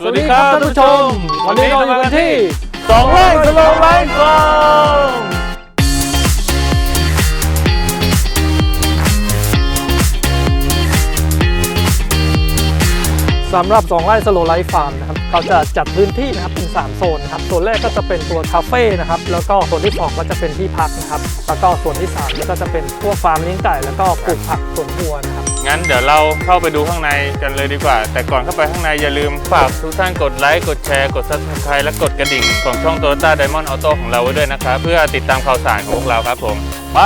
สวัสดีครับท่านผู้ชม วันนี้เราอยู่กันที่สองไร่สโลไลฟ์ฟาร์ สำหรับ 2 ไร่สโลไลฟ์ฟาร์มนะครับเขาจะจัดพื้นที่นะครับเป็น 3 โซนนะครับโซนแรกก็จะเป็นตัวคาเฟ่นะครับแล้วก็โซนที่ 2 ก็จะเป็นที่พักนะครับแล้วก็ส่วนที่3ก็จะเป็นพวกฟาร์มเลี้ยงไก่แล้วก็ปลูกผักสวนครัวนะครับ งั้นเดี๋ยวเราเข้าไปดูข้างในกันเลยดีกว่า แต่ก่อนเข้าไปข้างในอย่าลืมฝากทุกท่านกดไลค์กดแชร์กด subscribe และกดกระดิ่งของช่อง Toyota Diamond Auto ของเราไว้ด้วยนะครับเพื่อติดตามข่าวสารของพวกเราครับผมไป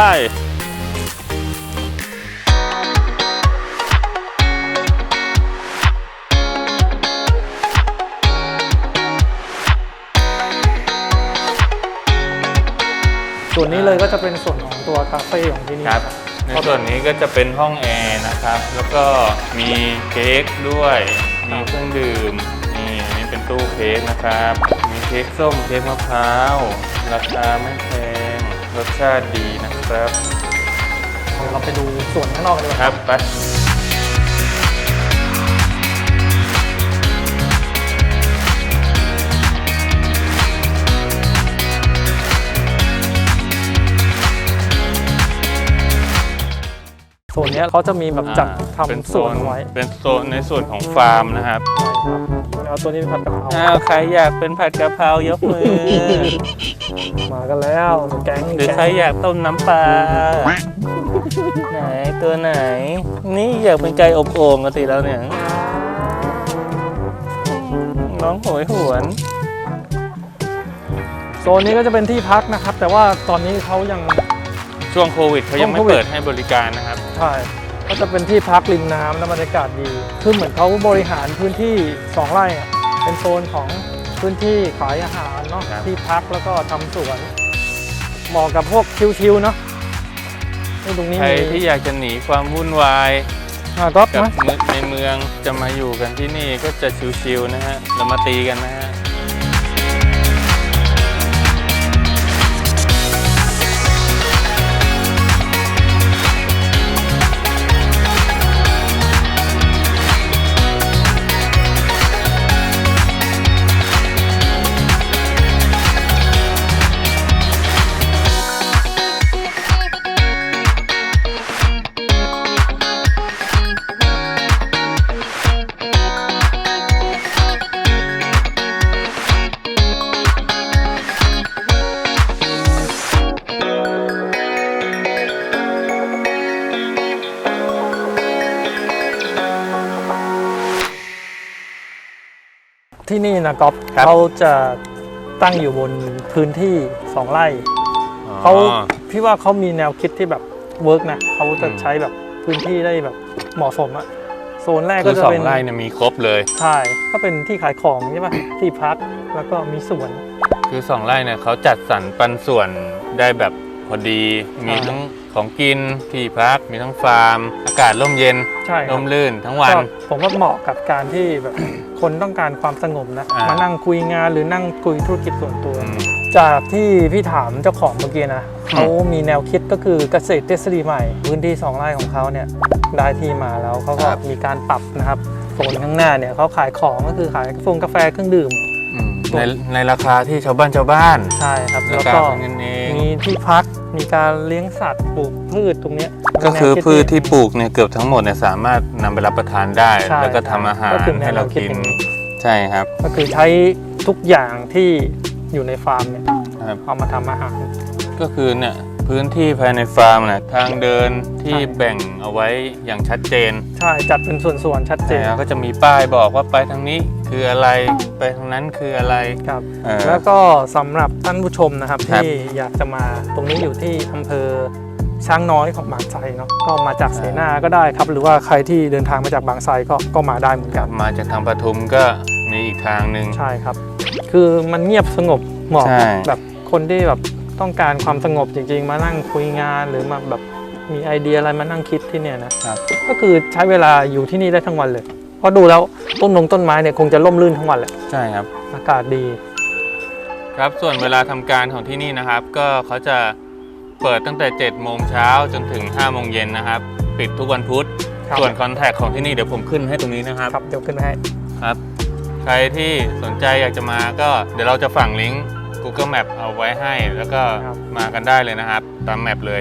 ส่วนนี้เลยก็จะเป็นส่วนของตัวคาเฟ่ของที่นี่ครับ ในส่วนนี้ก็จะเป็นห้องแอร์นะครับ แล้วก็มีเค้กด้วย มีเครื่องดื่ม นี่อันนี้เป็นตู้เค้กนะครับ มีเค้กส้ม เค้กมะพร้าว ราคาไม่แพง รสชาติดีนะครับ เดี๋ยวเราไปดูส่วนข้างนอกกันดีกว่า ครับไป ส่วนเนี้ยเขาจะมีแบบจัดอ่าเป็นทำโซส่วนนไว้ เป็นโซนในส่วนของฟาร์มนะครับใช่ครับแล้วตัวนี้เป็นผัดกะเพราอ้าวใครอยากเป็นผัดกะเพรายกมือ มากันแล้วแก๊งหรือใครอยากต้มน้ำปลาไหนตัวไหน นี่อยากเป็นไก่อบโอ่งกันสิแล้วเนี่ยน้องโหยหวนโซนนี้ก็จะเป็นที่พักนะครับ แต่ว่าตอนนี้เขายัง ช่วงโควิดเขายังไม่ช่วงโควิด เปิดให้บริการนะครับ ใช่ ก็จะเป็นที่พักริมน้ำและบรรยากาศดี คือเหมือนเขาบริหารพื้นที่สองไร่อะเป็นโซนของพื้นที่ขายอาหารเนาะ ครับ ที่พักแล้วก็ทำสวน เหมาะกับพวกชิวๆเนาะนี่ตรงนี้ใครมีที่อยากจะหนีความวุ่นวายอ่าก๊อฟกับนะ เมืองในเมืองจะมาอยู่กันที่นี่ก็จะชิวๆนะฮะเรามาตีกันนะฮะ ที่นี่นะก๊อฟครับ เขาจะตั้งอยู่บนพื้นที่สองไร่เขาอ๋อ พี่ว่าเขามีแนวคิดที่แบบเวิร์กนะเขาจะอืม ใช้แบบพื้นที่ได้แบบเหมาะสมอะโซนแรกคืก็อจะสอเป็นงไร่เนี่ยมีครบเลย ใช่ก็เป็นที่ขายของใช่ปะที่พักแล้วก็มีสวน คือสองไร่เนี่ยเขาจัดสรรปันส่วนได้แบบพอดี มีใช่ทั้งของกินที่พัก มีทั้งฟาร์ม อากาศร่มเย็นใช่คร่รับมรื่นทั้งวัน ก็ผมว่าเหมาะกับการที่แบบ คนต้องการความสงบนะอ่ามมานั่งคุยงานหรือนั่งคุยธุรกิจส่วนตัวอืมจากที่พี่ถามเจ้าของเมื่อกี้นะเขามีแนวคิดก็คือเกษตรทฤษฎีใหม่ พื้นที่สองไร่ของเขาเนี่ยได้ที่มาแล้วเขาก็ครับมีการปรับนะครับโซนข้างหน้าเนี่ยเขาขายของก็คือขายกาแฟกาแฟเครื่องดื่มอืมในในราคาที่ชาวบ้านชาวบ้าน ใช่ครับราแล้วคาก็เป็นกันเองมีที่พัก มีการเลี้ยงสัตว์ปลูกพืชตรงเนี้ยก็คือแนวดพืชที่ปลูกเนี่ยเกือบทั้งหมดเนี่ยสามารถนำไปรับประทานได้ ใช่แล้วก็ทำอาหารก็คือแนวให้เราคิดกินอย่างนี้ ใช่ครับ ก็คือใช้ทุกอย่างที่อยู่ในฟาร์มเนี่ยครับ เอามาทำอาหาร ก็คือเนี่ย พื้นที่ภายในฟาร์มนะทางเดินที่ใช่แบ่งเอาไว้อย่างชัดเจนใช่จัดเป็นส่วนๆชัดเจนแล้วก็จะมีป้ายบอกว่าไปทางนี้คืออะไรไปทางนั้นคืออะไรครับเออแล้วก็สำหรับท่านผู้ชมนะครับครับที่อยากจะมาตรงนี้อยู่ที่อำเภอช้างน้อยของบางไทรเนาะก็มาจากเสนาก็ได้ครับ หรือว่าใครที่เดินทางมาจากบางไทรก็ก็มาได้เหมือนกกัลันบมาจากทางปทุมก็มีอีกทางหนึ่งใช่ครับ คือมันเงียบสงบเหมาะใช่กับแบบคนที่แบบ ต้องการความสงบจริง ๆ มานั่งคุยงานหรือมาแบบมีไอเดียอะไรมานั่งคิดที่เนี่ยนะครับ ก็คือใช้เวลาอยู่ที่นี่ได้ทั้งวันเลย เพราะดูแล้วต้นนงต้นไม้เนี่ยคงจะร่มรื่นทั้งวันแหละใช่ครับ อากาศดีครับส่วนเวลาทำการของที่นี่นะครับ ก็เขาจะเปิดตั้งแต่7โมงเช้าจนถึง5โมงเย็นนะครับ ปิดทุกวันพุธครับส่วนคอนแทคของที่นี่เดี๋ยวผมขึ้นให้ตรงนี้นะครับครับเดี๋ยวขึ้นให้ ครับใคใครที่สนใจอยากจะมาก็เดี๋ยวเราจะฝังลิงก์ Google Map เอาไว้ให้ แล้วก็ครับมากันได้เลยนะครับ ตามแมปเลย